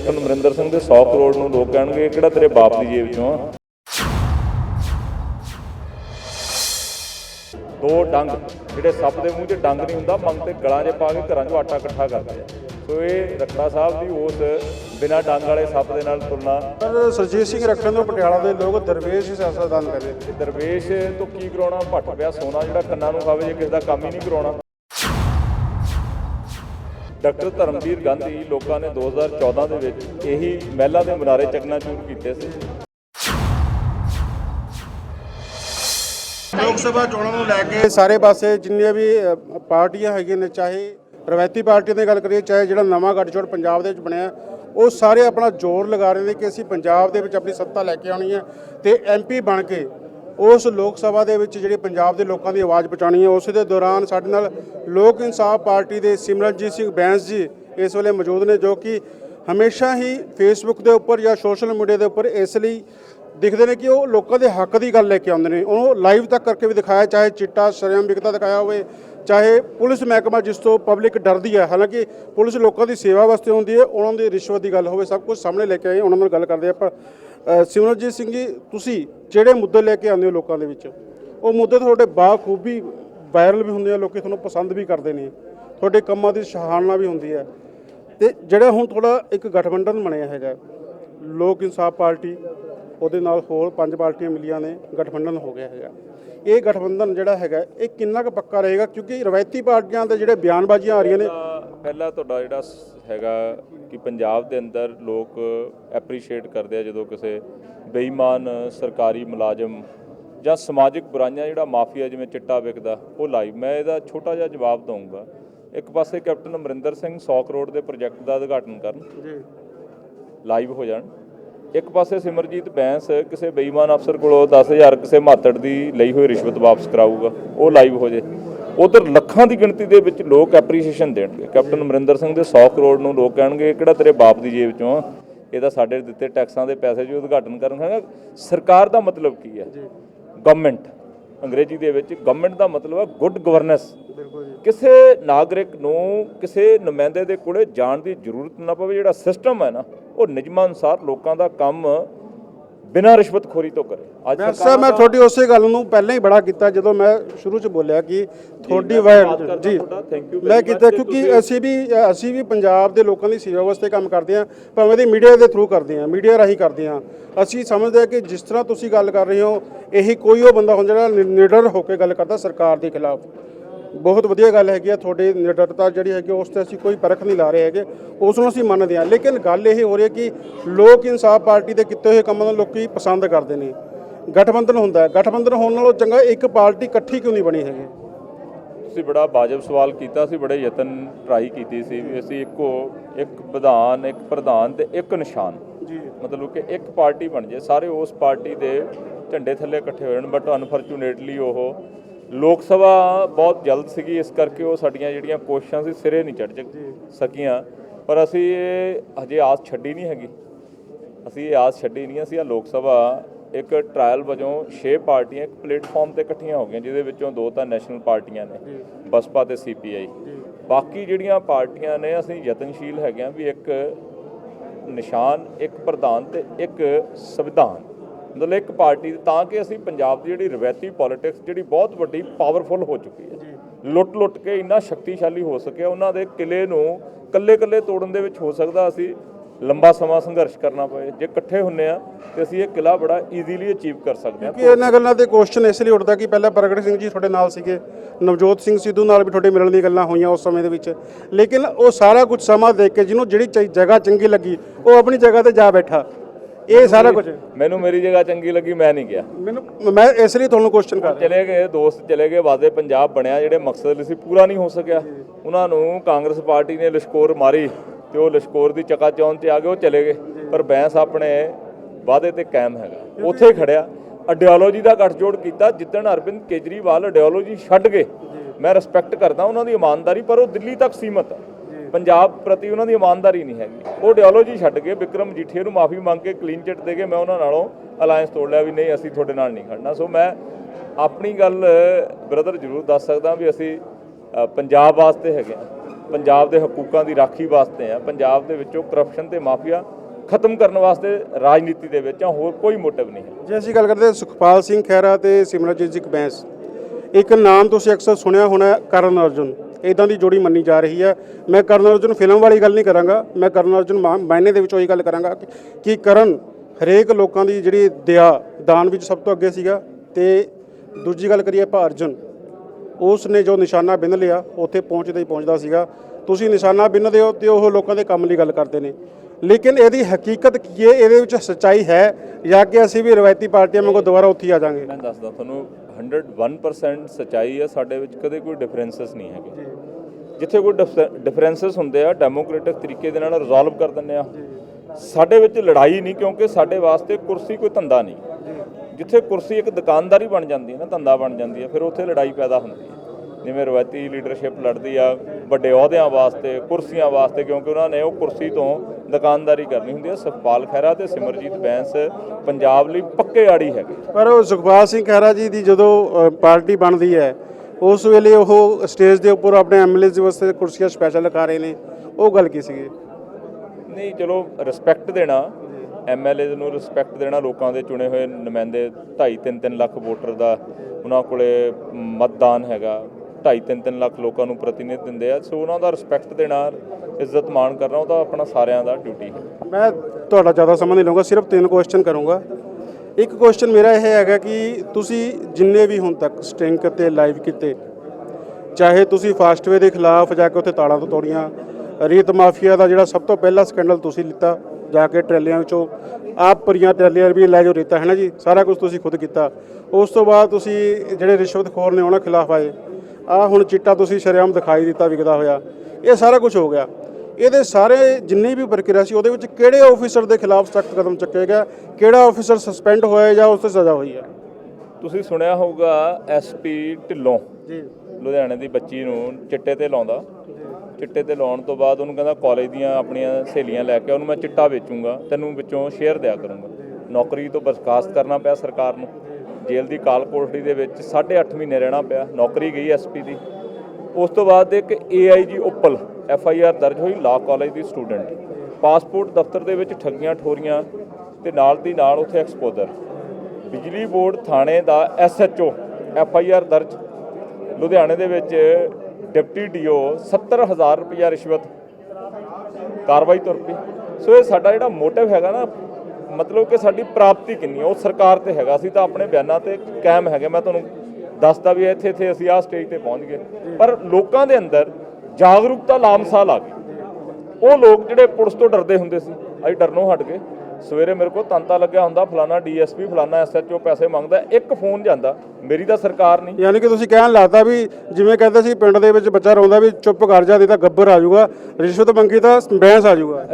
Captain Amarinder Singh ਦੇ 100 ਕਰੋੜ ਨੂੰ ਲੋਕ ਕਹਿਣਗੇ ਕਿਹੜਾ ਤੇਰੇ ਬਾਪ ਦੀ ਜੇਬ ਚੋਂ ਆ? ਦੋ ਡੰਗ ਜਿਹੜੇ ਸੱਪ ਦੇ ਮੂੰਹ 'ਚ ਡੰਗ ਨਹੀਂ ਹੁੰਦਾ ਮੰਗ ਤੇ ਗਲਾਂ 'ਚ ਪਾ ਕੇ ਘਰਾਂ 'ਚੋਂ ਆਟਾ ਇਕੱਠਾ ਕਰਦੇ ਆ। ਸੋ ਇਹ ਰਖੜਾ ਸਾਹਿਬ ਦੀ ਉਸ ਬਿਨਾਂ ਡੰਗ ਵਾਲੇ ਸੱਪ ਦੇ ਨਾਲ ਤੁਲਨਾ ਪਰ ਸਰਜੀਤ ਸਿੰਘ ਰੱਖਣ ਤੋਂ ਪਟਿਆਲਾ ਦੇ ਲੋਕ ਦਰਵੇਸ਼ ਸਿਆਸਤਦਾਨ ਕਰਦੇ ਨੇ ਦਰਵੇਸ਼ ਤੋਂ ਕੀ ਕਰਾਉਣਾ? ਭੱਟ ਪਿਆ ਸੋਨਾ ਜਿਹੜਾ ਕੰਨਾਂ ਨੂੰ ਖਾਵੇ ਜੇ ਕਿਸੇ ਦਾ ਕੰਮ ਹੀ ਨਹੀਂ ਕਰਾਉਣਾ। ਡਾਕਟਰ ਧਰਮਵੀਰ ਗਾਂਧੀ ਲੋਕਾਂ ਨੇ 2014 ਦੇ ਵਿੱਚ ਇਹੀ ਮਹਿਲਾ ਦੇ ਮੁਨਾਰੇ ਚਕਨਾਚੂਰ ਕੀਤੇ ਸੀ। ਲੋਕ ਸਭਾ ਚੋਣਾਂ ਨੂੰ ਲੈ ਕੇ ਸਾਰੇ ਪਾਸੇ ਜਿੰਨੀਆਂ ਵੀ ਅ, ਪਾਰਟੀਆਂ ਹੈਗੀਆਂ ਨੇ ਚਾਹੇ ਰਵਾਇਤੀ ਪਾਰਟੀਆਂ ਦੀ ਗੱਲ ਕਰੀਏ ਚਾਹੇ ਜਿਹੜਾ ਨਵਾਂ ਗੱਠਜੋੜ ਪੰਜਾਬ ਦੇ ਵਿੱਚ ਬਣਿਆ ਉਹ ਸਾਰੇ ਆਪਣਾ ਜ਼ੋਰ ਲਗਾ ਰਹੇ ਨੇ ਕਿ ਅਸੀਂ ਪੰਜਾਬ ਦੇ ਵਿੱਚ ਆਪਣੀ ਸੱਤਾ ਲੈ ਕੇ ਆਉਣੀ ਹੈ ਤੇ ਐਮਪੀ ਬਣ ਕੇ ਉਸ ਲੋਕ ਸਭਾ ਦੇ ਵਿੱਚ ਜਿਹੜੀ ਪੰਜਾਬ ਦੇ ਲੋਕਾਂ ਦੀ ਆਵਾਜ਼ ਪਹੁੰਚਾਉਣੀ ਹੈ, ਉਸ ਦੇ ਦੌਰਾਨ ਸਾਡੇ ਨਾਲ ਲੋਕ ਇਨਸਾਫ ਪਾਰਟੀ ਦੇ ਸਿਮਰਨਜੀਤ ਸਿੰਘ ਬੈਂਸ ਜੀ ਇਸ ਵੇਲੇ ਮੌਜੂਦ ਨੇ, ਜੋ ਕਿ ਹਮੇਸ਼ਾ ਹੀ ਫੇਸਬੁੱਕ ਦੇ ਉੱਪਰ ਜਾਂ ਸੋਸ਼ਲ ਮੀਡੀਆ ਦੇ ਉੱਪਰ ਇਸ ਲਈ ਦਿਖਦੇ ਨੇ ਕਿ ਉਹ ਲੋਕਾਂ ਦੇ ਹੱਕ ਦੀ ਗੱਲ ਲੈ ਕੇ ਆਉਂਦੇ ਨੇ। ਉਹਨੂੰ ਲਾਈਵ ਤੱਕ ਕਰਕੇ ਵੀ ਦਿਖਾਇਆ, ਚਾਹੇ ਚਿੱਟਾ, ਸ਼ਰਮ, ਵਿਕਤਾ ਦਿਖਾਇਆ ਹੋਵੇ, ਚਾਹੇ ਪੁਲਿਸ ਮਹਿਕਮਾ ਜਿਸ ਤੋਂ ਪਬਲਿਕ ਡਰਦੀ ਹੈ। ਹਾਲਾਂਕਿ ਪੁਲਿਸ ਲੋਕਾਂ ਦੀ ਸੇਵਾ ਵਾਸਤੇ ਹੁੰਦੀ ਹੈ, ਉਹਨਾਂ ਦੀ ਰਿਸ਼ਵਤ ਦੀ ਗੱਲ ਹੋਵੇ, ਸਭ ਕੁਝ ਸਾਹਮਣੇ ਲੈ ਕੇ ਆਏ, ਉਹਨਾਂ ਨਾਲ ਗੱਲ ਕਰਦੇ ਆਪਾਂ। ਸਿਮਰਨਜੀਤ ਸਿੰਘ ਜੀ, ਤੁਸੀਂ ਜਿਹੜੇ ਮੁੱਦੇ ਲੈ ਕੇ ਆਉਂਦੇ ਹੋ ਲੋਕਾਂ ਦੇ ਵਿੱਚ, ਉਹ ਮੁੱਦੇ ਤੁਹਾਡੇ ਬਾਖੂਬੀ ਵਾਇਰਲ ਵੀ ਹੁੰਦੇ ਆ, ਲੋਕੀ ਤੁਹਾਨੂੰ ਪਸੰਦ ਵੀ ਕਰਦੇ ਨੇ, ਤੁਹਾਡੇ ਕੰਮਾਂ ਦੀ ਸਰਾਹਨਾ ਵੀ ਹੁੰਦੀ ਹੈ। ਤੇ ਜਿਹੜਾ ਹੁਣ ਥੋੜਾ ਇੱਕ ਗਠਬੰਧਨ ਬਣਿਆ ਹੈਗਾ, ਲੋਕ ਇਨਸਾਫ ਪਾਰਟੀ, ਉਹਦੇ ਨਾਲ ਹੋਰ ਪੰਜ ਪਾਰਟੀਆਂ ਮਿਲੀਆਂ ਨੇ, ਗਠਬੰਧਨ ਹੋ ਗਿਆ ਹੈਗਾ। ਇਹ ਗਠਬੰਧਨ ਜਿਹੜਾ ਹੈਗਾ, ਇਹ ਕਿੰਨਾ ਕੁ ਪੱਕਾ ਰਹੇਗਾ? ਕਿਉਂਕਿ ਰਵਾਇਤੀ ਪਾਰਟੀਆਂ ਦੇ ਜਿਹੜੇ ਬਿਆਨਬਾਜ਼ੀਆਂ ਆ ਰਹੀਆਂ ਨੇ ਤਾਂ ਪਹਿਲਾ ਤੁਹਾਡਾ ਜਿਹੜਾ ਹੈਗਾ ਕਿ ਪੰਜਾਬ ਦੇ ਅੰਦਰ ਲੋਕ ਐਪਰੀਸ਼ੀਏਟ ਕਰਦੇ ਆ ਜਦੋਂ ਕਿਸੇ ਬੇਈਮਾਨ ਸਰਕਾਰੀ ਮੁਲਾਜ਼ਮ ਜਾਂ ਸਮਾਜਿਕ ਬੁਰਾਈਆਂ ਜਿਹੜਾ ਮਾਫੀਆ ਜਿਵੇਂ ਚਿੱਟਾ ਵਿਕਦਾ ਉਹ ਲਾਈਵ ਮੈਂ ਇਹਦਾ ਛੋਟਾ ਜਿਹਾ ਜਵਾਬ ਦਊਂਗਾ। ਇੱਕ ਪਾਸੇ ਕੈਪਟਨ ਅਮਰਿੰਦਰ ਸਿੰਘ 100 ਕਰੋੜ ਦੇ ਪ੍ਰੋਜੈਕਟ ਦਾ ਉਦਘਾਟਨ ਕਰਨ। ਜੀ। ਲਾਈਵ ਹੋ ਜਾਣ। ਇੱਕ ਪਾਸੇ ਸਿਮਰਜੀਤ ਬੈਂਸ ਕਿਸੇ ਬੇਈਮਾਨ ਅਫਸਰ ਕੋਲੋਂ 10000 ਕਿਸੇ ਮਾਤੜ ਦੀ ਲਈ ਹੋਈ ਰਿਸ਼ਵਤ ਵਾਪਸ ਕਰਾਊਗਾ। ਉਹ ਲਾਈਵ ਹੋ ਜੇ। ਉਧਰ ਲੱਖਾਂ ਦੀ ਗਿਣਤੀ ਦੇ ਵਿੱਚ ਲੋਕ ਐਪਰੀਸ਼ੀਏਸ਼ਨ ਦੇਣਗੇ। ਕੈਪਟਨ ਅਮਰਿੰਦਰ ਸਿੰਘ ਦੇ 100 ਕਰੋੜ ਨੂੰ ਲੋਕ ਕਹਿਣਗੇ ਕਿਹੜਾ ਤੇਰੇ ਬਾਪ ਦੀ ਜੇਬ ਚੋਂ ਆ? ਇਹ ਤਾਂ ਸਾਡੇ ਦਿੱਤੇ ਟੈਕਸਾਂ ਦੇ ਪੈਸੇ ਜੋ ਉਦਘਾਟਨ ਕਰਨ ਸਰਕਾਰ ਦਾ ਮਤਲਬ ਕੀ ਹੈ? ਗਵਰਨਮੈਂਟ ਅੰਗਰੇਜ਼ੀ ਦੇ ਵਿੱਚ ਗਵਰਨਮੈਂਟ ਦਾ ਮਤਲਬ ਹੈ ਗੁੱਡ ਗਵਰਨੈਂਸ ਕਿਸੇ ਨਾਗਰਿਕ ਨੂੰ ਕਿਸੇ ਨੁਮਾਇੰਦੇ ਦੇ ਕੋਲੇ ਜਾਣ ਦੀ ਜ਼ਰੂਰਤ ਨਾ ਪਵੇ ਜਿਹੜਾ ਸਿਸਟਮ ਹੈ ਨਾ ਉਹ ਨਿਯਮਾਂ ਅਨੁਸਾਰ ਲੋਕਾਂ ਦਾ ਕੰਮ ਬਿਨਾਂ ਰਿਸ਼ਵਤਖੋਰੀ ਤੋਂ ਕਰੇ। ਅੱਜ ਸਰ ਮੈਂ ਤੁਹਾਡੀ ਉਸੇ ਗੱਲ ਨੂੰ ਪਹਿਲਾਂ ਹੀ ਬੜਾ ਕੀਤਾ ਜਦੋਂ ਮੈਂ ਸ਼ੁਰੂ ਚ ਬੋਲਿਆ ਕਿ ਤੁਹਾਡੀ ਵਾਇਰ ਜੀ। ਮੈਂ ਕੀਤਾ ਕਿਉਂਕਿ ਅਸੀਂ ਵੀ ਅਸੀਂ ਵੀ ਪੰਜਾਬ ਦੇ ਲੋਕਾਂ ਦੀ ਸੇਵਾ ਵਾਸਤੇ ਕੰਮ ਕਰਦੇ ਹਾਂ ਭਾਵੇਂ ਦੀ ਮੀਡੀਆ ਦੇ ਥਰੂ ਕਰਦੇ ਹਾਂ ਮੀਡੀਆ ਰਾਹੀਂ ਕਰਦੇ ਹਾਂ। ਅਸੀਂ ਸਮਝਦੇ ਹਾਂ ਕਿ ਜਿਸ ਤਰ੍ਹਾਂ ਤੁਸੀਂ ਗੱਲ ਕਰ ਰਹੇ ਹੋ ਇਹੀ ਕੋਈ ਉਹ ਬੰਦਾ ਹੁੰਦਾ ਜਿਹੜਾ ਨਿਡਰ ਹੋ ਕੇ ਗੱਲ ਕਰਦਾ ਸਰਕਾਰ ਦੇ ਖਿਲਾਫ। ਬਹੁਤ ਵਧੀਆ ਗੱਲ ਹੈਗੀ ਆ ਤੁਹਾਡੀ ਨਿਡਰਤਾ ਜਿਹੜੀ ਹੈਗੀ ਉਸ ਤੇ ਅਸੀਂ ਕੋਈ ਪਰਖ ਨਹੀਂ ਲਾ ਰਹੇ ਹੈਗੇ ਉਸ ਨੂੰ ਅਸੀਂ ਮੰਨਦੇ ਹਾਂ। ਲੇਕਿਨ ਗੱਲ ਇਹ ਹੋ ਰਹੀ ਹੈ ਕਿ ਲੋਕ ਇਨਸਾਫ ਪਾਰਟੀ ਦੇ ਕੀਤੇ ਹੋਏ ਕੰਮਾਂ ਨੂੰ ਲੋਕੀ ਪਸੰਦ ਕਰਦੇ ਨੇ। ਗਠਬੰਧਨ ਹੁੰਦਾ ਹੈ। ਗਠਬੰਧਨ ਹੋਣ ਨਾਲੋਂ ਚੰਗਾ ਇੱਕ ਪਾਰਟੀ ਇਕੱਠੀ ਕਿਉਂ ਨਹੀਂ ਬਣੀ ਹੈਗੀ? ਤੁਸੀਂ ਬੜਾ ਵਾਜਬ ਸਵਾਲ ਕੀਤਾ ਸੀ ਬੜੇ ਯਤਨ ਟਰਾਈ ਕੀਤੀ ਸੀ ਵੀ ਅਸੀਂ ਇੱਕੋ ਇੱਕ ਵਿਧਾਨ ਇੱਕ ਪ੍ਰਧਾਨ ਤੇ ਇੱਕ ਨਿਸ਼ਾਨ। ਜੀ। ਮਤਲਬ ਕਿ ਇੱਕ ਪਾਰਟੀ ਬਣ ਜੇ ਸਾਰੇ ਉਸ ਪਾਰਟੀ ਦੇ ਝੰਡੇ ਥੱਲੇ ਇਕੱਠੇ ਹੋ ਜਾਣ ਬਟ ਅਨਫੋਰਚੂਨੇਟਲੀ ਉਹ ਲੋਕ ਸਭਾ ਬਹੁਤ ਜਲਦ ਸੀਗੀ ਇਸ ਕਰਕੇ ਉਹ ਸਾਡੀਆਂ ਜਿਹੜੀਆਂ ਕੋਸ਼ਿਸ਼ਾਂ ਸੀ ਸਿਰੇ ਨਹੀਂ ਚੜ ਸਕੀਆਂ। ਪਰ ਅਸੀਂ ਇਹ ਹਜੇ ਆਸ ਛੱਡੀ ਨਹੀਂ ਹੈਗੀ। ਅਸੀਂ ਇਹ ਆਸ ਛੱਡੀ ਨਹੀਂ ਅਸੀਂ ਆ ਲੋਕ ਸਭਾ ਇੱਕ ਟ੍ਰਾਇਲ ਵਜੋਂ 6 ਪਾਰਟੀਆਂ ਇੱਕ ਪਲੇਟਫਾਰਮ ਤੇ ਇਕੱਠੀਆਂ ਹੋ ਗਈਆਂ ਜਿਹਦੇ ਵਿੱਚੋਂ ਦੋ ਤਾਂ ਨੈਸ਼ਨਲ ਪਾਰਟੀਆਂ ਨੇ ਬਸਪਾ ਤੇ ਸੀਪੀਆਈ ਬਾਕੀ ਜਿਹੜੀਆਂ ਪਾਰਟੀਆਂ ਨੇ ਅਸੀਂ ਯਤਨਸ਼ੀਲ ਹੈਗੇ ਆ ਵੀ ਇੱਕ ਨਿਸ਼ਾਨ ਇੱਕ ਪ੍ਰਧਾਨ ਤੇ ਇੱਕ ਸੰਵਿਧਾਨ। ਮਤਲਬ ਇੱਕ ਪਾਰਟੀ ਤਾਂ ਕਿ ਅਸੀਂ ਪੰਜਾਬ ਦੀ ਜਿਹੜੀ ਰਵਾਇਤੀ ਪੋਲਿਟਿਕਸ ਜਿਹੜੀ ਬਹੁਤ ਵੱਡੀ ਪਾਵਰਫੁਲ ਹੋ ਚੁੱਕੀ ਹੈ। ਲੁੱਟ ਲੁੱਟ ਕੇ ਇੰਨਾ ਸ਼ਕਤੀਸ਼ਾਲੀ ਹੋ ਸਕਿਆ, ਉਹਨਾਂ ਦੇ ਕਿਲੇ ਨੂੰ ਕੱਲੇ ਕੱਲੇ ਤੋੜਨ ਦੇ ਵਿੱਚ ਹੋ ਸਕਦਾ ਅਸੀਂ ਲੰਬਾ ਸਮਾਂ ਸੰਘਰਸ਼ ਕਰਨਾ ਪਏ ਜੇ ਇਕੱਠੇ ਹੁੰਨੇ ਆ, ਤੇ ਅਸੀਂ ਇਹ ਕਿਲਾ ਬੜਾ ਈਜ਼ੀਲੀ ਅਚੀਵ ਕਰ ਸਕਦੇ ਹਾਂ। ਕਿ ਇਹਨਾਂ ਗੱਲਾਂ ਤੇ ਕੁਐਸਚਨ ਇਸ ਲਈ ਉੱਠਦਾ ਕਿ ਪਹਿਲਾਂ ਪ੍ਰਗਟ ਸਿੰਘ ਜੀ ਤੁਹਾਡੇ ਨਾਲ ਸੀਗੇ, ਨਵਜੋਤ ਸਿੰਘ ਸਿੱਧੂ ਨਾਲ ਵੀ ਤੁਹਾਡੇ ਮਿਲਣ ਦੀ ਗੱਲਾਂ ਹੋਈਆਂ ਉਸ ਸਮੇਂ ਦੇ ਵਿੱਚ। ਲੇਕਿਨ ਉਹ ਸਾਰਾ ਕੁਝ ਸਮਾਂ ਦੇਖ ਕੇ ਜਿਹਨੂੰ ਜਿਹੜੀ ਚ- ਜਗ੍ਹਾ ਚੰਗੀ ਲੱਗੀ, ਉਹ ਆਪਣੀ ਜਗ੍ਹਾ ਤੇ ਜਾ ਬੈਠਾ। ਇਹ ਸਾਰਾ ਕੁਝ। ਮੈਨੂੰ ਮੇਰੀ ਜਗ੍ਹਾ ਚੰਗੀ ਲੱਗੀ ਮੈਂ ਨਹੀਂ ਗਿਆ। ਮੈਨੂੰ ਮੈਂ ਇਸ ਲਈ ਤੁਹਾਨੂੰ ਕੁਐਸਚਨ ਕਰ ਰਿਹਾ। ਚਲੇ ਗਏ ਦੋਸਤ ਚਲੇ ਗਏ ਵਾਦੇ ਪੰਜਾਬ ਬਣਿਆ ਜਿਹੜੇ ਮਕਸਦ ਲਈ ਸੀ ਪੂਰਾ ਨਹੀਂ ਹੋ ਸਕਿਆ। ਉਹਨਾਂ ਨੂੰ ਕਾਂਗਰਸ ਪਾਰਟੀ ਨੇ ਲਿਸ਼ਕੋਰ ਮਾਰੀ ਤੇ ਉਹ ਲਿਸ਼ਕੋਰ ਦੀ ਚਕਾ ਚੌਂਦ 'ਚ ਆ ਗਏ ਉਹ ਚਲੇ ਗਏ। ਪਰ ਬੈਂਸ ਆਪਣੇ ਵਾਦੇ ਤੇ ਕਾਇਮ ਹੈਗਾ। ਉੱਥੇ ਖੜਿਆ। ਆਈਡੀਓਲੋਜੀ ਦਾ ਗੱਠਜੋੜ ਕੀਤਾ। ਜਿੱਦਣ ਅਰਵਿੰਦ ਕੇਜਰੀਵਾਲ ਆਈਡੀਓਲੋਜੀ ਛੱਡ ਗਏ ਮੈਂ ਰਿਸਪੈਕਟ ਕਰਦਾ ਉਹਨਾਂ ਦੀ ਇਮਾਨਦਾਰੀ ਪਰ ਉਹ ਦਿੱਲੀ ਤੱਕ ਸੀਮਤ ਹੈ ਪੰਜਾਬ ਪ੍ਰਤੀ ਉਹਨਾਂ ਦੀ ਇਮਾਨਦਾਰੀ ਨਹੀਂ ਹੈਗੀ। ਉਹ ਆਈਡੀਓਲੋਜੀ ਛੱਡ ਕੇ ਵਿਕਰਮ ਜੀਠੇ ਨੂੰ ਮਾਫੀ ਮੰਗ ਕੇ ਕਲੀਨ ਚਿੱਟ ਦੇ ਕੇ ਮੈਂ ਉਹਨਾਂ ਨਾਲੋਂ ਅਲਾਈਅੰਸ ਤੋੜ ਲਿਆ ਵੀ ਨਹੀਂ, ਅਸੀਂ ਤੁਹਾਡੇ ਨਾਲ ਨਹੀਂ ਖੜਨਾ। ਸੋ ਮੈਂ ਆਪਣੀ ਗੱਲ ਬ੍ਰਦਰ ਜ਼ਰੂਰ ਦੱਸ ਸਕਦਾ ਵੀ ਅਸੀਂ ਪੰਜਾਬ ਵਾਸਤੇ ਹੈਗੇ ਹਾਂ। ਪੰਜਾਬ ਦੇ ਹਕੂਕਾਂ ਦੀ ਰਾਖੀ ਵਾਸਤੇ ਆ ਪੰਜਾਬ ਦੇ ਵਿੱਚੋਂ ਕਰਪਸ਼ਨ ਤੇ ਮਾਫੀਆ ਖਤਮ ਕਰਨ ਵਾਸਤੇ ਰਾਜਨੀਤੀ ਦੇ ਵਿੱਚ ਆ ਹੋਰ ਕੋਈ ਮੋਟਿਵ ਨਹੀਂ ਹੈ। ਜੇ ਅਸੀਂ ਗੱਲ ਕਰਦੇ ਹਾਂ ਸੁਖਪਾਲ ਸਿੰਘ ਖਹਿਰਾ ਤੇ ਸਿਮਰਨਜੀਤ ਸਿੰਘ ਬੈਂਸ ਇੱਕ ਨਾਮ ਤੁਸੀਂ ਅਕਸਰ ਸੁਣਿਆ ਹੋਣਾ ਕਰਨ ਅਰਜੁਨ। ਇਦਾਂ ਦੀ ਜੋੜੀ ਮੰਨੀ ਜਾ ਰਹੀ ਹੈ। ਮੈਂ ਕਰਨ ਅਰਜੁਨ ਫਿਲਮ ਵਾਲੀ ਗੱਲ ਨਹੀਂ ਕਰਾਂਗਾ। ਮੈਂ ਕਰਨ ਅਰਜੁਨ ਮਾ- ਮਾਇਨੇ ਦੇ ਵਿੱਚ ਉਹੀ ਗੱਲ ਕਰਾਂਗਾ ਕਿ- ਕਿ ਕਰਨ ਹਰੇਕ ਲੋਕਾਂ ਦੀ ਜਿਹੜੀ ਦਇਆ, ਦਾਨ ਵਿੱਚ ਸਭ ਤੋਂ ਅੱਗੇ ਸੀਗਾ। ਤੇ ਦੂਜੀ ਗੱਲ ਕਰੀਏ ਆਪਾਂ ਅਰਜੁਨ। ਉਸ ਨੇ ਜੋ ਨਿਸ਼ਾਨਾ ਬਿੰਨ ਲਿਆ, ਉੱਥੇ ਪਹੁੰਚਦਾ ਹੀ ਪਹੁੰਚਦਾ ਸੀਗਾ। ਤੁਸੀਂ ਨਿਸ਼ਾਨਾ ਬਿੰਨਦੇ ਹੋ ਤੇ ਉਹ ਲੋਕਾਂ ਦੇ ਕੰਮ ਲਈ ਗੱਲ ਕਰਦੇ ਨੇ। ਲੇਕਿਨ ਇਹਦੀ ਹਕੀਕਤ ਕੀ ਹੈ? ਇਹਦੇ ਵਿੱਚ ਸੱਚਾਈ ਹੈ ਜਾਂ ਕਿ ਅਸੀਂ ਵੀ ਰਵਾਇਤੀ ਪਾਰਟੀਆਂ ਵਾਂਗੂ ਦੁਬਾਰਾ ਉੱਥੇ ਆ ਜਾਾਂਗੇ ਮੈਂ ਦੱਸਦਾ ਤੁਹਾਨੂੰ 101% ਸਚਾਈ ਹੈ ਸਾਡੇ ਵਿੱਚ ਕਦੇ ਕੋਈ ਡਿਫਰੈਂਸਸ ਨਹੀਂ ਹੈਗੇ। ਜਿੱਥੇ ਕੋਈ ਡਿਫਰੈਂਸਸ ਹੁੰਦੇ ਆ ਡੈਮੋਕ੍ਰੈਟਿਕ ਤਰੀਕੇ ਦੇ ਨਾਲ ਰਿਜ਼ੋਲਵ ਕਰ ਦਿੰਦੇ ਆ। ਸਾਡੇ ਵਿੱਚ ਲੜਾਈ ਨਹੀਂ ਕਿਉਂਕਿ ਸਾਡੇ ਵਾਸਤੇ ਕੁਰਸੀ ਕੋਈ ਧੰਦਾ ਨਹੀਂ। ਜਿੱਥੇ ਕੁਰਸੀ ਇੱਕ ਦੁਕਾਨਦਾਰੀ ਬਣ ਜਾਂਦੀ ਹੈ ਨਾ ਧੰਦਾ ਬਣ ਜਾਂਦੀ ਹੈ ਫਿਰ ਉੱਥੇ ਲੜਾਈ ਪੈਦਾ ਹੁੰਦੀ ਹੈ। ਜਿਵੇਂ ਰਵਾਇਤੀ ਲੀਡਰਸ਼ਿਪ ਲੜਦੀ ਆ ਵੱਡੇ ਅਹੁਦਿਆਂ ਵਾਸਤੇ ਕੁਰਸੀਆਂ ਵਾਸਤੇ ਕਿਉਂਕਿ ਉਹਨਾਂ ਨੇ ਉਹ ਕੁਰਸੀ ਤੋਂ ਦੁਕਾਨਦਾਰੀ ਕਰਨੀ ਹੁੰਦੀ ਹੈ। ਸੁਖਪਾਲ ਖਹਿਰਾ ਤੇ ਸਿਮਰਜੀਤ ਬੈਂਸ ਪੰਜਾਬ ਲਈ ਪੱਕੇ ਆੜੀ ਹੈਗੇ। ਪਰ ਉਹ ਸੁਖਪਾਲ ਸਿੰਘ ਖਹਿਰਾ ਜੀ ਦੀ ਜਦੋਂ ਪਾਰਟੀ ਬਣਦੀ ਹੈ ਉਸ ਵੇਲੇ ਉਹ ਸਟੇਜ ਦੇ ਉੱਪਰ ਆਪਣੇ ਐਮਐਲਏ ਦੇ ਵਾਸਤੇ ਕੁਰਸੀਆਂ ਸਪੈਸ਼ਲ ਲਗਾ ਰਹੇ ਨੇ। ਉਹ ਗੱਲ ਕੀ ਸੀਗੀ? ਨਹੀਂ ਚਲੋ ਰਿਸਪੈਕਟ ਦੇਣਾ ਐਮਐਲਏ ਨੂੰ ਰਿਸਪੈਕਟ ਦੇਣਾ ਲੋਕਾਂ ਦੇ ਚੁਣੇ ਹੋਏ ਨੁਮਾਇੰਦੇ 2.5 3-3 ਲੱਖ ਵੋਟਰ ਦਾ ਉਹਨਾਂ ਕੋਲੇ ਮਤਦਾਨ ਹੈਗਾ। 2.5 3-3 ਲੱਖ ਲੋਕਾਂ ਨੂੰ ਪ੍ਰਤੀਨਿਧ ਦਿੰਦੇ ਆ, ਸੋ ਉਹਨਾਂ ਦਾ ਰਿਸਪੈਕਟ ਦੇਣਾ ਇੱਜ਼ਤ ਮਾਣ ਕਰਨਾ ਉਹ ਤਾਂ ਆਪਣਾ ਸਾਰਿਆਂ ਦਾ ਡਿਊਟੀ ਹੈ। ਮੈਂ ਤੁਹਾਡਾ ਜ਼ਿਆਦਾ ਸਮਾਂ ਨਹੀਂ ਲਵਾਂਗਾ ਸਿਰਫ ਤਿੰਨ ਕੁਐਸਚਨ ਕਰੂੰਗਾ। ਇੱਕ ਕੁਐਸਚਨ ਮੇਰਾ ਇਹ ਹੈਗਾ ਕਿ ਤੁਸੀਂ ਜਿੰਨੇ ਵੀ ਹੁਣ ਤੱਕ ਸਟਿੰਗ ਤੇ ਲਾਈਵ ਕੀਤੇ, ਚਾਹੇ ਤੁਸੀਂ ਫਾਸਟਵੇ ਦੇ ਖਿਲਾਫ ਜਾ ਕੇ ਉੱਥੇ ਤਾਲਾਂ ਤੋਂ ਤੋੜੀਆਂ, ਰੀਤ ਮਾਫੀਆ ਦਾ ਜਿਹੜਾ ਸਭ ਤੋਂ ਪਹਿਲਾ ਸਕੈਂਡਲ ਤੁਸੀਂ ਲਿੱਤਾ, ਜਾ ਕੇ ਟਰੈਲੀਆਂ ਵਿੱਚੋਂ, ਆਪ ਭਰੀਆਂ ਟਰੈਲੀਆਂ ਵੀ ਲੈ ਜੋ ਰੇਤਾ, ਹੈ ਨਾ ਜੀ? ਸਾਰਾ ਕੁਝ ਤੁਸੀਂ ਖੁਦ ਕੀਤਾ। ਉਸ ਤੋਂ ਬਾਅਦ ਤੁਸੀਂ ਜਿਹੜੇ ਰਿਸ਼ਵਤਖੋਰ ਨੇ ਉਹਨਾਂ ਖਿਲਾਫ ਆਏ। ਆ ਹੁਣ ਚਿੱਟਾ ਤੁਸੀਂ ਸ਼ਰੇਆਮ ਦਿਖਾਈ ਦਿੱਤਾ ਵਿਕਦਾ ਹੋਇਆ। ਇਹ ਸਾਰਾ ਕੁਝ ਹੋ ਗਿਆ। ਇਹਦੇ ਸਾਰੇ ਜਿੰਨੀ ਵੀ ਪ੍ਰਕਿਰਿਆ ਸੀ ਉਹਦੇ ਵਿੱਚ ਕਿਹੜੇ ਆਫੀਸਰ ਦੇ ਖਿਲਾਫ ਸਖਤ ਕਦਮ ਚੱਕਿਆ ਗਿਆ ਕਿਹੜਾ ਆਫੀਸਰ ਸਸਪੈਂਡ ਹੋਇਆ ਜਾਂ ਉਸ ਤੇ ਸਜ਼ਾ ਹੋਈ ਹੈ? ਤੁਸੀਂ ਸੁਣਿਆ ਹੋਊਗਾ ਐਸਪੀ ਢਿੱਲੋਂ ਜੀ। ਲੁਧਿਆਣੇ ਦੀ ਬੱਚੀ ਨੂੰ ਚਿੱਟੇ ਤੇ ਲਾਉਂਦਾ। ਚਿੱਟੇ ਤੇ ਲਾਉਣ ਤੋਂ ਬਾਅਦ ਉਹਨੂੰ ਕਹਿੰਦਾ ਕਾਲਜ ਦੀਆਂ ਆਪਣੀਆਂ ਸਹੇਲੀਆਂ ਲੈ ਕੇ ਉਹਨੂੰ ਮੈਂ ਚਿੱਟਾ ਵੇਚੂੰਗਾ ਤੈਨੂੰ ਵਿੱਚੋਂ ਸ਼ੇਅਰ ਦਿਆ ਕਰੂੰਗਾ। ਨੌਕਰੀ ਤੋਂ ਬਰਖਾਸਤ ਕਰਨਾ ਪਿਆ ਸਰਕਾਰ ਨੂੰ। ਜੇਲ੍ਹ ਦੀ ਕਾਲ ਕੋਠੜੀ ਦੇ ਵਿੱਚ 8.5 ਮਹੀਨੇ ਰਹਿਣਾ ਪਿਆ, ਨੌਕਰੀ ਗਈ ਐਸਪੀ ਦੀ। ਉਸ ਤੋਂ ਬਾਅਦ ਇੱਕ AIG Uppal F I R ਦਰਜ ਹੋਈ ਲਾ ਕਾਲਜ ਦੀ ਸਟੂਡੈਂਟ। ਪਾਸਪੋਰਟ ਦਫ਼ਤਰ ਦੇ ਵਿੱਚ ਠੱਗੀਆਂ ਠੋਰੀਆਂ ਤੇ ਨਾਲ ਦੀ ਨਾਲ ਉੱਥੇ ਐਕਸਪੋਜ਼ਰ। ਬਿਜਲੀ ਬੋਰਡ ਥਾਣੇ ਦਾ ਐਸਐਚਓ ਐਫ ਆਈ ਆਰ ਦਰਜ। ਲੁਧਿਆਣੇ ਦੇ ਵਿੱਚ ਡਿਪਟੀ ਡੀਓ 70000 ਰੁਪਇਆ ਰਿਸ਼ਵਤ। ਕਾਰਵਾਈ ਤੁਰ ਪਈ। ਸੋ ਇਹ ਸਾਡਾ ਜਿਹੜਾ ਮੋਟਿਵ ਹੈਗਾ ਨਾ ਮਤਲਬ ਕਿ ਸਾਡੀ ਪ੍ਰਾਪਤੀ ਕਿੰਨੀ ਹੈ ਉਹ ਸਰਕਾਰ ਤੇ ਹੈਗਾ ਸੀ ਤਾਂ ਆਪਣੇ ਬਿਆਨਾਂ ਤੇ ਕਾਇਮ ਹੈਗੇ। ਮੈਂ ਤੁਹਾਨੂੰ ਦੱਸਦਾ ਵੀ ਇੱਥੇ ਇੱਥੇ ਅਸੀਂ ਆਹ ਸਟੇਜ ਤੇ ਪਹੁੰਚ ਗਏ। ਪਰ ਲੋਕਾਂ ਦੇ ਅੰਦਰ ਜਾਗਰੂਕਤਾ ਲਾਮਸਾਲ ਆ ਗਈ। ਉਹ ਲੋਕ ਜਿਹੜੇ ਪੁਲਿਸ ਤੋਂ ਡਰਦੇ ਹੁੰਦੇ ਸੀ ਅੱਜ ਡਰਨੋਂ ਹਟ ਗਏ। ਸਵੇਰੇ ਮੇਰੇ ਕੋਲ ਤੰਤਾ ਲੱਗਿਆ ਹੁੰਦਾ ਫਲਾਣਾ ਡੀਐਸਪੀ ਫਲਾਣਾ ਐਸਐਚਓ ਪੈਸੇ ਮੰਗਦਾ ਇੱਕ ਫੋਨ ਜਾਂਦਾ ਮੇਰੀ ਤਾਂ ਸਰਕਾਰ ਨਹੀਂ। ਯਾਨੀ ਕਿ ਤੁਸੀਂ ਕਹਿਣ ਲੱਗਦਾ ਵੀ ਜਿਵੇਂ ਕਹਿੰਦੇ ਸੀ ਪਿੰਡ ਦੇ ਵਿੱਚ ਬੱਚਾ ਰੋਂਦਾ ਵੀ ਚੁੱਪ ਕਰ ਜਾ ਨਹੀਂ ਤਾਂ ਗੱਬਰ ਆ ਜਾਊਗਾ ਰਿਸ਼ਵਤ ਮੰਗੀ ਤਾਂ ਬੈਂਸ ਆ ਜਾਊਗਾ।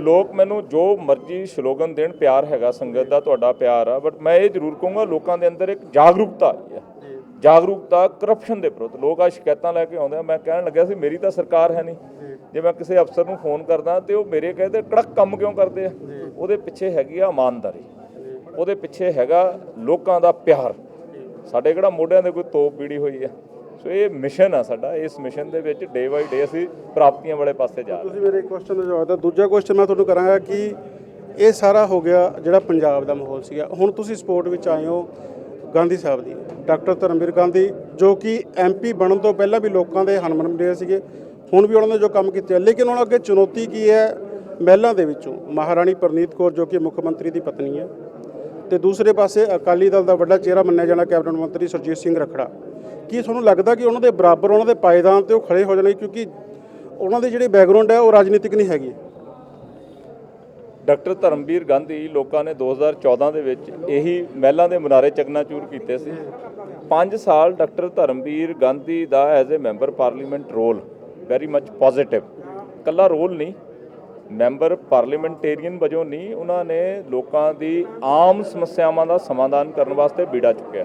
ਲੋਕ ਮੈਨੂੰ ਜੋ ਮਰਜ਼ੀ ਸ਼ਲੋਗਨ ਦੇਣ ਪਿਆਰ ਹੈਗਾ ਸੰਗਤ ਦਾ ਤੁਹਾਡਾ ਪਿਆਰ ਆ ਬਟ ਮੈਂ ਇਹ ਜ਼ਰੂਰ ਕਹੂੰਗਾ ਲੋਕਾਂ ਦੇ ਅੰਦਰ ਇੱਕ ਜਾਗਰੂਕਤਾ ਆਈ ਹੈ। ਜਾਗਰੂਕਤਾ ਕਰਪਸ਼ਨ ਦੇ ਵਿਰੁੱਧ। ਲੋਕ ਆ ਸ਼ਿਕਾਇਤਾਂ ਲੈ ਕੇ ਆਉਂਦੇ ਆ। ਮੈਂ ਕਹਿਣ ਲੱਗਿਆ ਸੀ ਮੇਰੀ ਤਾਂ ਸਰਕਾਰ ਹੈ ਨਹੀਂ। ਜੇ। ਮੈਂ ਕਿਸੇ ਅਫਸਰ ਨੂੰ ਫੋਨ ਕਰਦਾ ਤੇ ਉਹ ਮੇਰੇ ਕਹਿੰਦੇ ਕੜਕ ਕੰਮ ਕਿਉਂ ਕਰਦੇ ਆ? ਉਹਦੇ ਪਿੱਛੇ ਹੈਗੀ ਆ ਇਮਾਨਦਾਰੀ। ਉਹਦੇ ਪਿੱਛੇ ਹੈਗਾ ਲੋਕਾਂ ਦਾ ਪਿਆਰ। ਸਾਡੇ ਕਿਹੜਾ ਮੋਢਿਆਂ ਦੇ ਕੋਈ ਤੋਪ ਪੀੜੀ ਹੋਈ ਹੈ ਸੋ ਇਹ ਮਿਸ਼ਨ ਆ ਸਾਡਾ। ਇਸ ਮਿਸ਼ਨ ਦੇ ਵਿੱਚ ਡੇ ਬਾਈ ਡੇ ਅਸੀਂ ਪ੍ਰਾਪਤੀਆਂ ਵਾਲੇ ਪਾਸੇ ਜਾ ਰਹੇ ਤੁਸੀਂ ਮੇਰੇ ਕੁਐਸਚਨ ਦਾ ਜਵਾਬ ਦਿੱਤਾ ਦੂਜਾ ਕੁਐਸਚਨ ਮੈਂ ਤੁਹਾਨੂੰ ਕਰਾਂਗਾ ਕਿ ਇਹ ਸਾਰਾ ਹੋ ਗਿਆ ਜਿਹੜਾ ਪੰਜਾਬ ਦਾ ਮਾਹੌਲ ਸੀਗਾ। ਹੁਣ ਤੁਸੀਂ ਸਪੋਰਟ ਵਿੱਚ ਆਏ ਹੋ। ਗਾਂਧੀ ਸਾਹਿਬ ਦੀ, ਡਾਕਟਰ ਧਰਮਵੀਰ ਗਾਂਧੀ, ਜੋ ਕਿ ਐਮਪੀ ਬਣਨ ਤੋਂ ਪਹਿਲਾਂ ਵੀ ਲੋਕਾਂ ਦੇ ਹਨਮਨ ਰਹੇ ਸੀਗੇ, ਹੁਣ ਵੀ ਉਹਨਾਂ ਨੇ ਜੋ ਕੰਮ ਕੀਤੇ ਲੇਕਿਨ ਉਹਨਾਂ ਅੱਗੇ ਚੁਣੌਤੀ ਕੀ ਹੈ? ਮਹਿਲਾਂ ਦੇ ਵਿੱਚੋਂ ਮਹਾਰਾਣੀ ਪ੍ਰਨੀਤ ਕੌਰ, ਜੋ ਕਿ ਮੁੱਖ ਮੰਤਰੀ ਦੀ ਪਤਨੀ ਹੈ, ਤੇ ਦੂਸਰੇ ਪਾਸੇ ਅਕਾਲੀ ਦਲ ਦਾ ਵੱਡਾ ਚਿਹਰਾ ਮੰਨਿਆ ਜਾਣਾ ਕੈਬਨਿਟ ਮੰਤਰੀ ਸੁਰਜੀਤ ਸਿੰਘ ਰਖੜਾ। ਕੀ ਤੁਹਾਨੂੰ ਲੱਗਦਾ ਕਿ ਉਹਨਾਂ ਦੇ ਬਰਾਬਰ, ਉਹਨਾਂ ਦੇ ਪਾਇਦਾਨ ਤੇ ਉਹ ਖੜੇ ਹੋ ਜਾਣਗੇ? ਕਿਉਂਕਿ ਉਹਨਾਂ ਦੀ ਜਿਹੜੀ ਬੈਕਗ੍ਰਾਉਂਡ ਹੈ, ਉਹ ਰਾਜਨੀਤਿਕ ਨਹੀਂ ਹੈਗੀ। ਡਾਕਟਰ ਧਰਮਵੀਰ ਗਾਂਧੀ ਲੋਕਾਂ ਨੇ 2014 ਦੇ ਵਿੱਚ ਇਹੀ ਮਹਿਲਾਂ ਦੇ ਮੁਨਾਰੇ ਚਕਨਾਚੂਰ ਕੀਤੇ ਸੀ। 5 ਸਾਲ doctor Dharamvir Gandhi the as a member parliament role very much positive ਕੱਲਾ ਰੋਲ ਨਹੀਂ, ਮੈਂਬਰ ਪਾਰਲੀਮੈਂਟੇਰੀਅਨ ਵਜੋਂ ਨਹੀਂ, ਉਹਨਾਂ ਨੇ ਲੋਕਾਂ ਦੀ ਆਮ ਸਮੱਸਿਆਵਾਂ ਦਾ ਸਮਾਧਾਨ ਕਰਨ ਵਾਸਤੇ ਬੀੜਾ ਚੁੱਕਿਆ।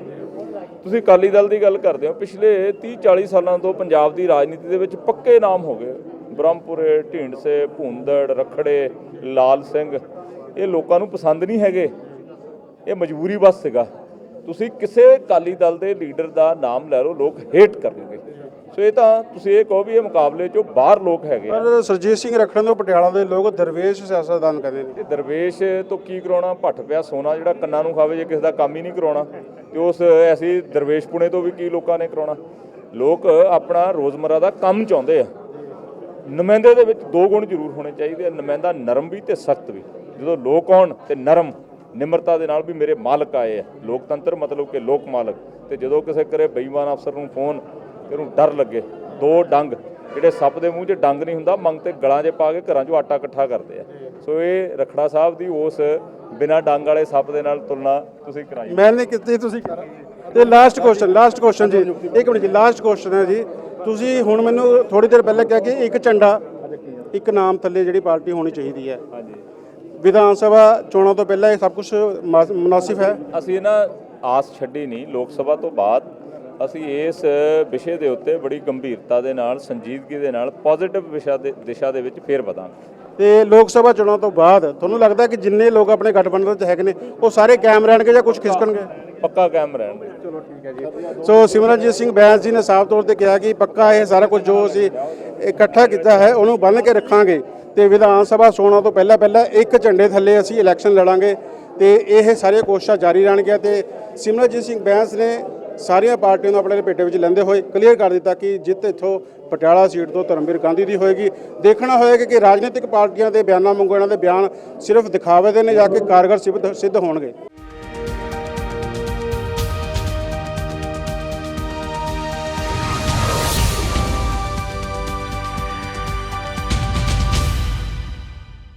ਤੁਸੀਂ ਅਕਾਲੀ ਦਲ ਦੀ ਗੱਲ ਕਰਦੇ ਹੋ, ਪਿਛਲੇ 30 40 ਸਾਲਾਂ ਤੋਂ ਪੰਜਾਬ ਦੀ ਰਾਜਨੀਤੀ ਦੇ ਵਿੱਚ ਪੱਕੇ ਨਾਮ ਹੋ ਗਏ। ਬ੍ਰਹਮਪੁਰੇ ਢੀਂਡਸੇ ਭੂੰਦੜ ਰਖੜੇ ਲਾਲ ਸਿੰਘ ਇਹ ਲੋਕਾਂ ਨੂੰ ਪਸੰਦ ਨਹੀਂ ਹੈਗੇ। ਇਹ ਮਜਬੂਰੀ ਬਸ ਸੀਗਾ। ਤੁਸੀਂ ਕਿਸੇ ਅਕਾਲੀ ਦਲ ਦੇ ਲੀਡਰ ਦਾ ਨਾਮ ਲੈ ਲਓ ਲੋਕ ਹੇਟ ਕਰਨਗੇ। ਸੋ ਇਹ ਤਾਂ ਤੁਸੀਂ ਇਹ ਕਹੋ ਵੀ ਇਹ ਮੁਕਾਬਲੇ 'ਚੋਂ ਬਾਹਰ ਲੋਕ ਹੈਗੇ ਆ। ਪਰ ਸਰਜੀਤ ਸਿੰਘ ਰੱਖਣ ਤੋਂ ਪਟਿਆਲਾ ਦੇ ਲੋਕ ਦਰਵੇਸ਼ ਸਿਆਸਤਦਾਨ ਕਹਿੰਦੇ ਨੇ। ਇਹ ਦਰਵੇਸ਼ ਤੋਂ ਕੀ ਕਰਾਉਣਾ? ਭੱਠ ਪਿਆ ਸੋਨਾ ਜਿਹੜਾ ਕੰਨਾਂ ਨੂੰ ਖਾਵੇ ਜੇ ਕਿਸੇ ਦਾ ਕੰਮ ਹੀ ਨਹੀਂ ਕਰਾਉਣਾ। ਤੇ ਉਸ ਐਸੀ ਦਰਵੇਸ਼ ਪੁਣੇ ਤੋਂ ਵੀ ਕੀ ਲੋਕਾਂ ਨੇ ਕਰਾਉਣਾ? ਲੋਕ ਆਪਣਾ ਰੋਜ਼ਮਰਾ ਦਾ ਕੰਮ ਚਾਹੁੰਦੇ ਆ। ਨੁਮਾਇੰਦੇ ਦੇ ਵਿੱਚ ਦੋ ਗੁਣ ਜ਼ਰੂਰ ਹੋਣੇ ਚਾਹੀਦੇ ਆ, ਨੁਮਾਇੰਦਾ ਨਰਮ ਵੀ ਤੇ ਸਖਤ ਵੀ। ਜਦੋਂ ਲੋਕ ਆਉਣ ਤੇ ਨਰਮ, ਨਿਮਰਤਾ ਦੇ ਨਾਲ ਵੀ ਮੇਰੇ ਮਾਲਕ ਆਏ ਆ। ਲੋਕਤੰਤਰ ਮਤਲਬ ਕਿ ਲੋਕ ਮਾਲਕ। ਤੇ ਜਦੋਂ ਕਿਸੇ ਕਰੇ ਬੇਈਮਾਨ ਅਫਸਰ ਨੂੰ ਫੋਨ, ਤੇ ਉਹਨੂੰ ਡਰ ਲੱਗੇ, ਦੋ ਡੰਗ, ਜਿਹੜੇ ਸੱਪ ਦੇ ਮੂੰਹ 'ਚ ਡੰਗ ਨਹੀਂ ਹੁੰਦਾ, ਮੰਗ ਤੇ ਗਲਾਂ 'ਚ ਪਾ ਕੇ ਘਰਾਂ 'ਚੋਂ ਆਟਾ ਇਕੱਠਾ ਕਰਦੇ ਆ। ਸੋ ਇਹ ਰਖੜਾ ਸਾਹਿਬ ਦੀ ਉਸ ਬਿਨਾਂ ਡੰਗ ਵਾਲੇ ਸੱਪ ਦੇ ਨਾਲ ਤੁਲਨਾ ਤੁਸੀਂ ਕਰਾਈ। ਮੈਂ ਨਹੀਂ ਕੀਤੀ, ਤੁਸੀਂ ਤੇ ਲਾਸਟ ਕੁਐਸਚਨ ਲਾਸਟ ਕੁਐਸਚਨ ਜੀ। ਇੱਕ ਮਿੰਟ ਜੀ ਲਾਸਟ ਕੁਐਸਚਨ ਹੈ ਜੀ। ਤੁਸੀਂ ਹੁਣ ਮੈਨੂੰ ਥੋੜੀ ਦੇਰ ਪਹਿਲਾਂ ਕਿਹਾ ਕਿ ਇੱਕ ਝੰਡਾ ਇੱਕ ਨਾਮ ਥੱਲੇ ਜਿਹੜੀ ਪਾਰਟੀ ਹੋਣੀ ਚਾਹੀਦੀ ਹੈ। ਹਾਂਜੀ। ਵਿਧਾਨ ਸਭਾ ਚੋਣਾਂ ਤੋਂ ਪਹਿਲਾਂ ਇਹ ਸਭ ਕੁਝ ਮੁਨਾਸਿਬ ਹੈ? ਅਸੀਂ ਨਾ ਆਸ ਛੱਡੀ ਨਹੀਂ ਲੋਕ ਸਭਾ ਤੋਂ ਬਾਅਦ ਅਸੀਂ ਇਸ ਵਿਸ਼ੇ ਦੇ ਉੱਤੇ ਬੜੀ ਗੰਭੀਰਤਾ ਦੇ ਨਾਲ ਸੰਜੀਦਗੀ ਦੇ ਨਾਲ ਪੋਜ਼ਿਟਿਵ ਵਿਸ਼ਾ ਦੇ ਦਿਸ਼ਾ ਦੇ ਵਿੱਚ ਫੇਰ ਵਧਾਂਗੇ। ਤੇ ਲੋਕ ਸਭਾ ਚੋਣਾਂ ਤੋਂ ਬਾਅਦ ਤੁਹਾਨੂੰ ਲੱਗਦਾ ਕਿ ਜਿੰਨੇ ਲੋਕ ਆਪਣੇ ਗਠਬੰਧਨ ਵਿੱਚ ਹੈਗੇ ਨੇ ਉਹ ਸਾਰੇ ਕਾਇਮ ਰਹਿਣਗੇ ਜਾਂ ਕੁਝ ਖਿਸਕਣਗੇ? ਪੱਕਾ ਕਾਇਮ ਰਹਿਣਗੇ ਚਲੋ ਠੀਕ ਹੈ ਜੀ। ਸੋ ਸਿਮਰਨਜੀਤ ਸਿੰਘ ਬੈਂਸ ਜੀ ਨੇ ਸਾਫ਼ ਤੌਰ ਤੇ ਕਿਹਾ ਕਿ ਪੱਕਾ ਇਹ ਸਾਰਾ ਕੁਝ ਜੋ ਅਸੀਂ ਇਕੱਠਾ ਕੀਤਾ ਹੈ, ਉਹਨੂੰ ਬੰਨ ਕੇ ਰੱਖਾਂਗੇ ਤੇ ਵਿਧਾਨ ਸਭਾ ਚੋਣਾਂ ਤੋਂ ਪਹਿਲਾਂ ਪਹਿਲਾਂ ਇੱਕ ਝੰਡੇ ਥੱਲੇ ਅਸੀਂ ਇਲੈਕਸ਼ਨ ਲੜਾਂਗੇ ਤੇ ਇਹ ਸਾਰੀਆਂ ਕੋਸ਼ਿਸ਼ਾਂ ਜਾਰੀ ਰਹਿਣਗੀਆਂ ਤੇ ਸਿਮਰਨਜੀਤ ਸਿੰਘ ਬੈਂਸ ਨੇ ਸਾਰੀਆਂ ਪਾਰਟੀਆਂ ਨੂੰ ਆਪਣੇ ਪੇਟੇ ਵਿੱਚ ਲੈਂਦੇ ਹੋਏ ਕਲੀਅਰ ਕਰ ਦਿੱਤਾ ਕਿ ਜਿੱਤ ਇੱਥੋਂ ਪਟਿਆਲਾ ਸੀਟ ਤੋਂ ਧਰਮਵੀਰ ਗਾਂਧੀ ਦੀ ਹੋਏਗੀ। ਦੇਖਣਾ ਹੋਏਗਾ ਕਿ ਰਾਜਨੀਤਿਕ ਪਾਰਟੀਆਂ ਦੇ ਬਿਆਨਾਂ ਵਾਂਗੂ ਇਹਨਾਂ ਦੇ ਬਿਆਨ ਸਿਰਫ ਦਿਖਾਵੇ ਦੇ ਨੇ ਜਾ ਕੇ ਕਾਰਗਰ ਸਿੱਧ ਸਿੱਧ ਹੋਣਗੇ।